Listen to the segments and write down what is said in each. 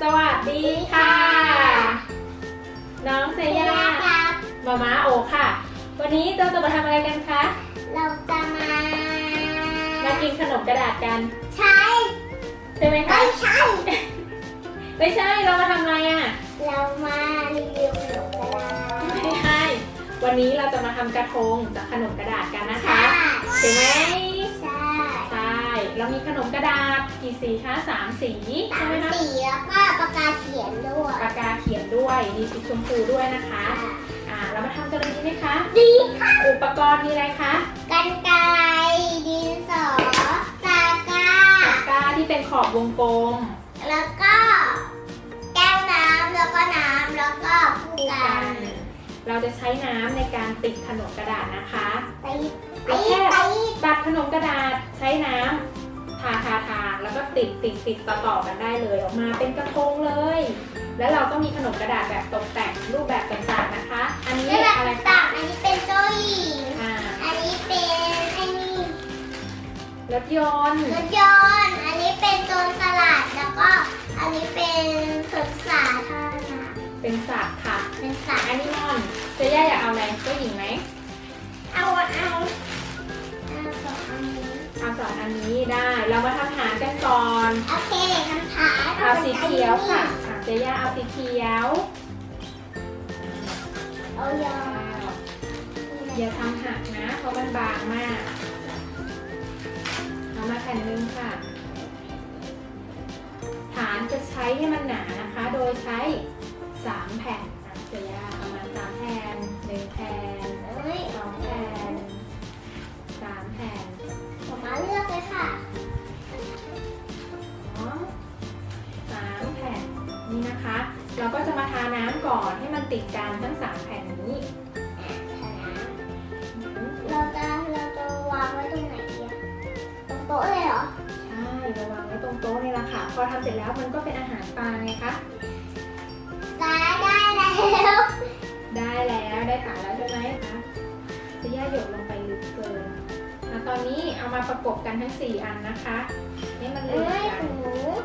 สวัสดีค่ะ น้องเซย่าครับมาม้าโอค่ะ วันนี้เราจะมาทำอะไรกันคะ เราจะมามากินขนมกระดาษกัน ใช้ใช่ไหมคะ ไม่ใช่ ไม่ใช่ เรามาทำอะไรอะ เรามารีวิวขนมกระดาษไม่ใช่ วันนี้เราจะมาทำกระทงจากขนมกระดาษกันนะคะใช่ใช่ไหมใช่ ใช่ เรามีขนมกระดาษ กี่สีคะสามสีใช่สามไหมคะสีแล้วก็ปากกาเขียนด้วยปากกาเขียนด้วยมีสีชมพูด้วยนะคะ อ่าเรามาทำกันเลยดีไหมคะดีค่ะอุปกรณ์มีอะไรคะกันไกรดินสอตากร้าปากกาที่เป็นขอบวงกลมแล้วก็ แก้วน้ำแล้วก็น้ำแล้วก็ผู้กัน เราจะใช้น้ำในการติดขนมกระดาษนะคะตีเราตีแค่ตีตัดขนมกระดาษใช้น้ำทาทาทาแล้วก็ติดติดติดต่อต่อๆกันได้เลยออกมาเป็นกระทงเลย แล้วเราก็มีขนมกระดาษแบบตกแต่งรูปแบบต่างๆนะคะ อันนี้นี่แบบอะไรคะต่างอันนี้เป็นโต๊ะหญิงอ่าอันนี้เป็นไอ้นี่รถยนต์รถยนต์อันนี้เป็นโจรสลัดแล้วก็อันนี้เป็นสวนสาธารณะเป็นสัตว์ค่ะเป็นสัตว์แอนิมอลเจะย่าอยากเอาอะไรเจ้าหญิงไหมเอาเอาเอาสองอันนี้ เอาสองอันนี้ได้ เรามาทำอาหารกันก่อนโอเคคำถามเอาสีเขียวค่ะอะเจย่าเอาสีเขียวเอายาอย่าทำหักนะ เพราะมันบางมาก เอามาแผ่นหนึงค่ะ ฐานจะใช้ให้มันหนานะคะ โดยใช้3แผ่นอะเจย่าเอามาสามแผ่นหนึ่งแผ่น มมาเลือกเลยค่ะสองสามแผ่นนี่นะคะ เราก็จะมาทาน้ำก่อนให้มันติดกันทั้งสามแผ่นนี้ เราจะเราจะวางไว้ตรงไหนดีอะตรงโต๊ะเลยเหรอ ใช่ระวางไว้ตรงโต๊ะนี่แหละค่ะ พอทำเสร็จแล้วมันก็เป็นอาหารปลาไงคะได้ได้แล้ว ได้แล้วได้ฐานแล้วใช่ไหมคะจะย่าหยดลง ตอนนี้เอามาประกบกันทั้ง 4 อันนะคะให้มันเหลื่เอ้อ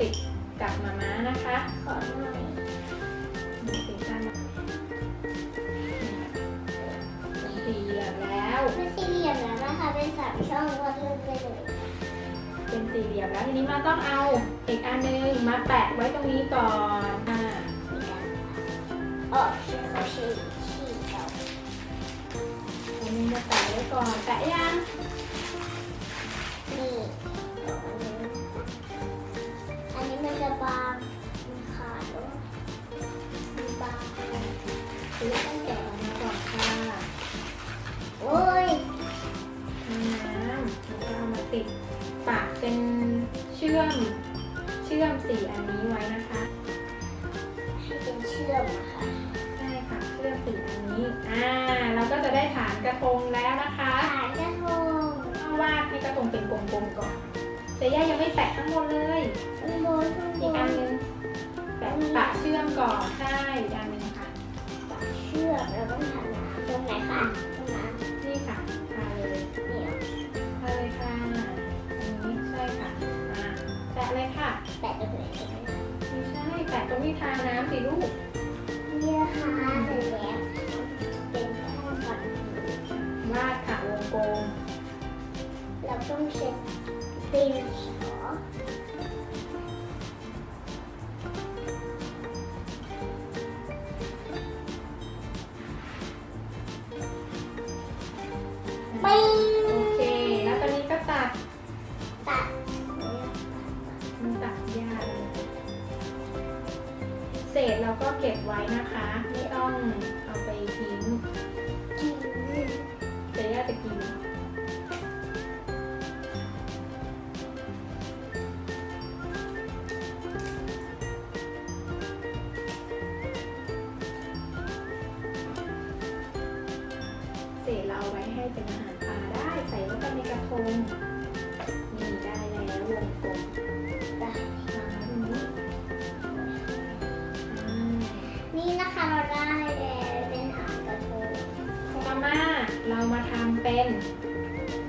ติดกับมาม้านะคะ ขอหน่อยติดตามมาเป็นสี่เหลี่ยมแล้ว เป็นสี่เหลี่ยมแล้วนะคะ เป็นสามช่องวัดลึกไปเลย เป็นสี่เหลี่ยมแล้วทีนี้มาต้องเอาอีกอันหนึงมาแปะไว้ตรงนี้ก่อนอ่ามีการออกชื่อเขาชื่อชื่อเขาอันนี้มาแปะไว้ก่อนแปะยังนี่ จะบางมันขาดแล้วมันบางคือต้องแกะออกมาก่อนค่ะโอ้ยน้ำแล้วก็เอามาติดปากเป็นเชื่อม เชื่อมสี่อันนี้ไว้นะคะ ให้เป็นเชื่อมนะคะใช่ค่ะเชื่อมสี่อันนี้ อ่า เราก็จะได้ฐานกระทงแล้วนะคะ ฐานกระทงต้องวาดให้กระทงเป็นกลมๆก่อน แต่ย่ายังไม่แปะทั้งหมดเลย ข้างบนข้างบอีกอันนหนึงแปะปะเชื่อมก่อนใช่อีกอันหนึงค่ะ เชื่อมเราต้องทาน้ำตรงไหนคะตรงน้ำนี่ค่ะทาเลยนี่เหรอทาเลยค่ะอันนี้ใช่ค่ะอ่าแปะเลยค่ะแปะตรงไหนตรงไหนไม่ใช่แปะตรงที่ทาน้ำสิลูกนี่นะคะเสร็จแล้ว ดิ เรามาทำเป็น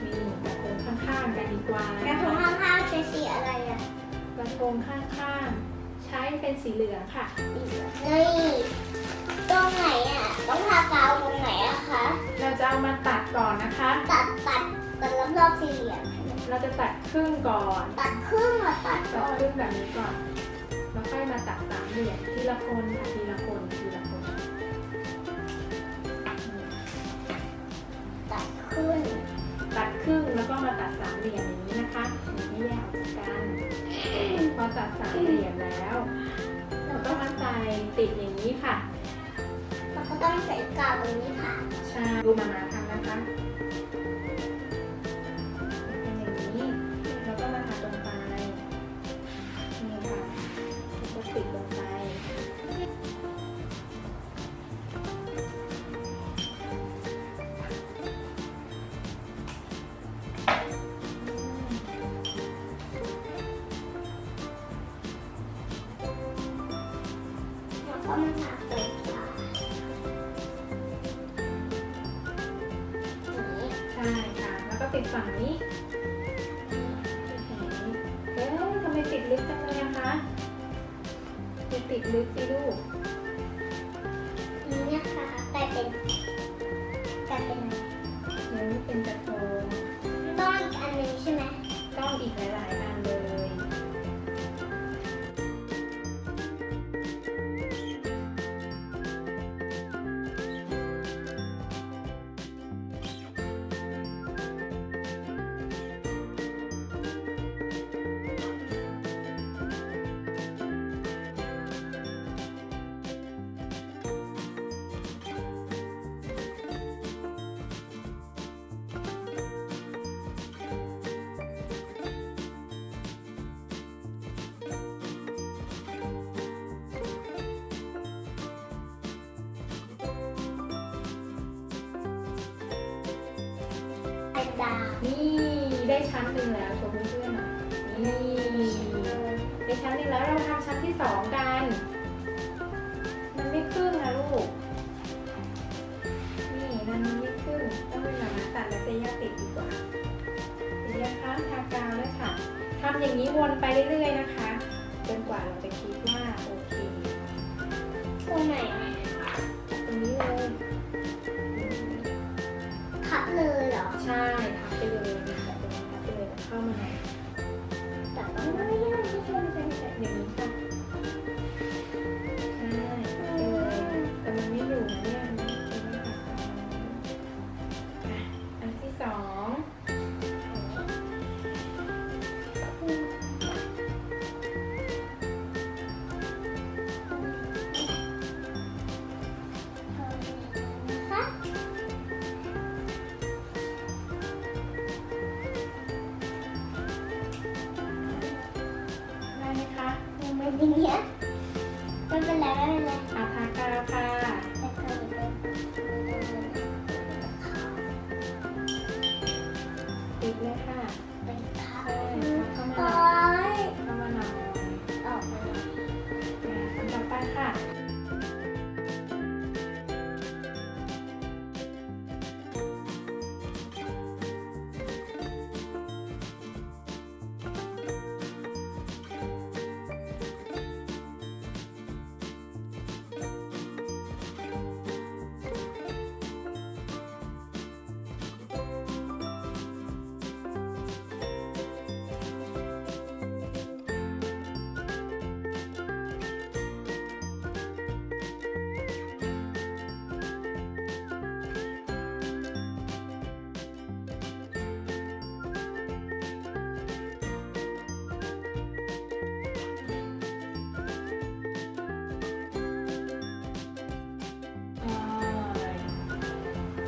นี่กระทงข้างๆกันดีกว่ากระทงข้างๆใช้สีอะไรอะกระทงข้างๆ ใช้เป็นสีเหลืองค่ะนี่ตรงไหนอะต้องทากาวตรงไหนอะคะ เราจะเอามาตัดก่อนนะคะ ตัดตัดตัดรอบๆสี่เหลี่ยมใช่ไหมเราจะตัดครึ่งก่อน ตัดครึ่งเหรอตัดตัก่ดอนครึ่งแบบนี้ก่อน แล้วค่อยมาตัดสามเหลี่ยมทีละคนค่ะทีละคนที ละคนตัดครึ่งตัดครึ่งแล้วก็มาตัดสามเหลี่ยมอย่างนี้นะคะไม่แยกออกจากกันพอตัดสามเหลี่ยมแล้วเราก็มาใส่ติดอย่างนี้ค่ะเราก็ต้องใส่กาวตรงนี้ค่ะใช่ดูมามาทำนะคะ ดาวนี่ได้ชั้นหนึ่งแล้วโชว์เพื่อนๆหน่อยนี่ได้ชั้นหนึ่งแล้วเราทำชั้นที่สองกัน มันไม่ครึ่งนะลูก นี่มันไม่ครึ่งต้องเป็นแบบนั้นตัดแล้วเซย่าติดดีกว่าเซย่าข้ามทากาวด้วยค่ะทำอย่างนี้วนไปเรื่อยๆนะคะ จนกว่าเราจะคิดว่าโอเคตรงไหน ติดเลยค่ะเป็นขาใช่เข้ามาหโอ๊น่อยยเข้ามาหน่อยออกมาเลยอะอันต่อไปค่ะ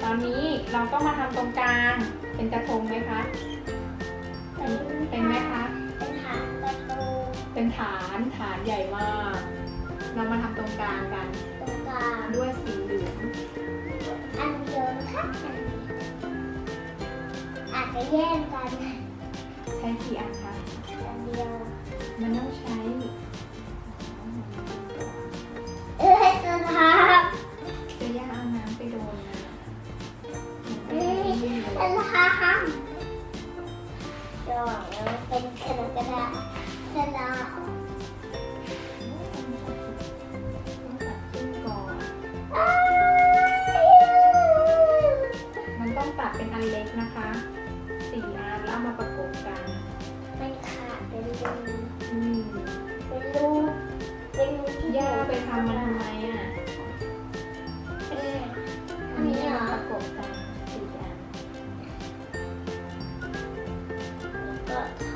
อนนี้เราก็มาทำตรงกลางเป็นกระทงไหมคะ เป็นไหมคะ เป็นฐานประตูเป็นฐานฐานใหญ่มาก เรามาทำตรงกลางกัน ตรงกลางด้วยสีเหลือง อันเดียวนะคะอันเดียวอาจจะแย่ำจะหวังว่าเป็นขนมกระดาษจะดาษ แ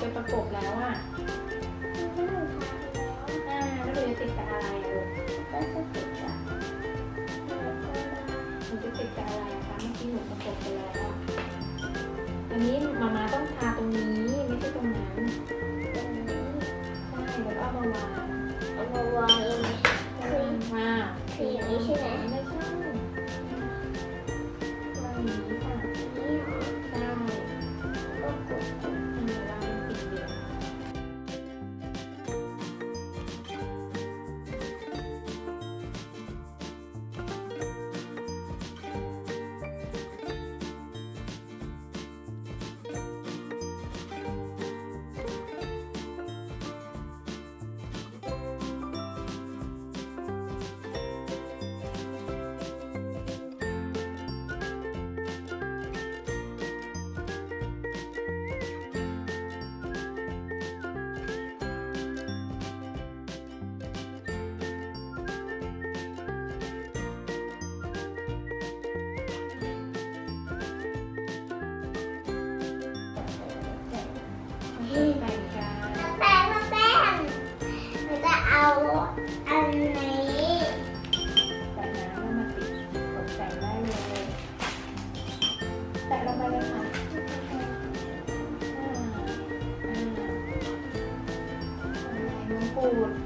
ไปประกบแล้วอะอ่าแล้วหนูจะติดกับอะไรอะลูกก็จะติดกับแล้วก็ได้หนูจะติดกับอะไรอะคะเมื่อกี้หนูประกบไปแล้วอะอันนี้มาม่าต้องทาตรงนี้ไม่ใช่ตรงนั้นตรงนี้ใช่แล้วก็เอามาวาง อ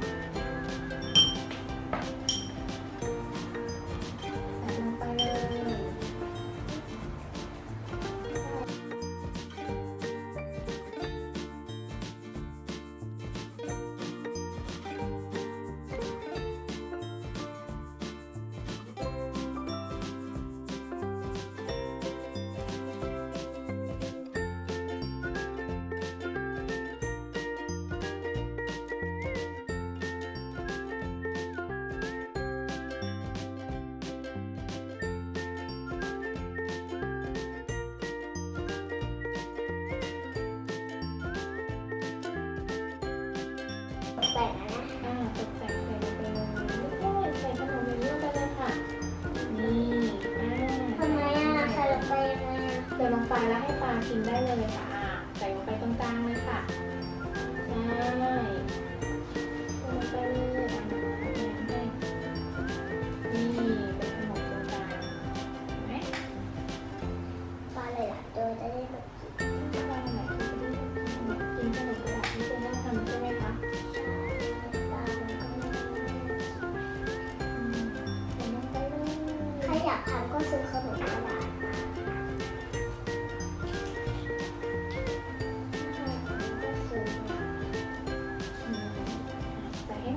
แล้วให้ปลากินได้เลยค่ะ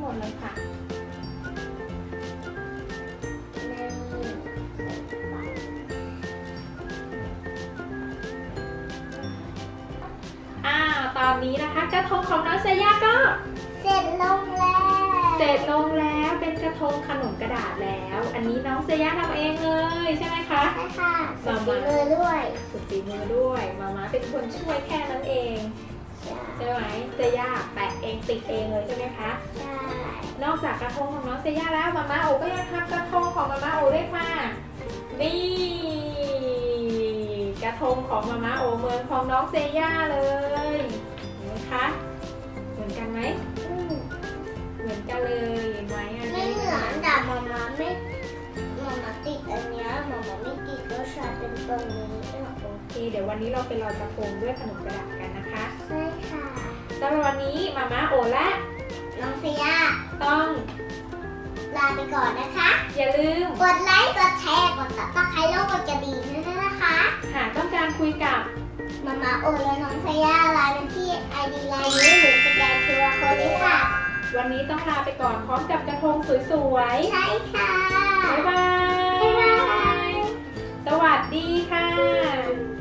ห้หมดเลยค่ะในใส่ไปอ่าตอนนี้นะคะกระทงของน้องเซย่าก็ เสร็จลงแล้วเสเสร็จลงแล้วเป็นกระทงขนมกระดาษแล้ว อันนี้น้องเซย่าทำเองเลยใช่ไหมคะใช่ค่ะใส่สีมือด้วยสุดฝีมือด้วยมาม่าเป็นคนช่วยแค่นั้นเอง ใช่ใช่ไหมเซย่าแปะเองติดเองเลยใช่ไหมคะใช่นอกจากกระทงของน้องเซย่าแล้วมาม่าโอก็ยังทำกระทงของมาม่าโอด้วยค่ะนี่กระทงของมาม่าโอเหมือนของน้องเซย่าเลยเห็นไหมคะเหมือนกันไหมอืมเหมือนกันเลยเห็นไหมอะไม่เหมือนแต่มามาไม่มามาติดอันเนี้ยมามาไม่ติดก็ใช้เป็นตรงนี้โอเคเดี๋ยววันนี้เราไปลอยกระทงด้วยขนมกระดาษกันนะคะใช่ค่ะ สำหรับวันนี้มาม่าโอและน้องเซียต้องลาไปก่อนนะคะ อย่าลืม กดไลค์ กดแชร์ กดติซับสไครต์แล้วกดกระดิ่งด้นะคะ หากต้องการคุยกับมาม่าโอและน้องเซียไลน์ปที่ไอดีไลน์นี้หรือสแกนคิวอาร์โค้ดด้ค่ะ วันนี้ต้องลาไปก่อนพร้อมกับกระทงสวยๆ ใช่ค่ะ บ๊ายบาย สวัสดีค่ะ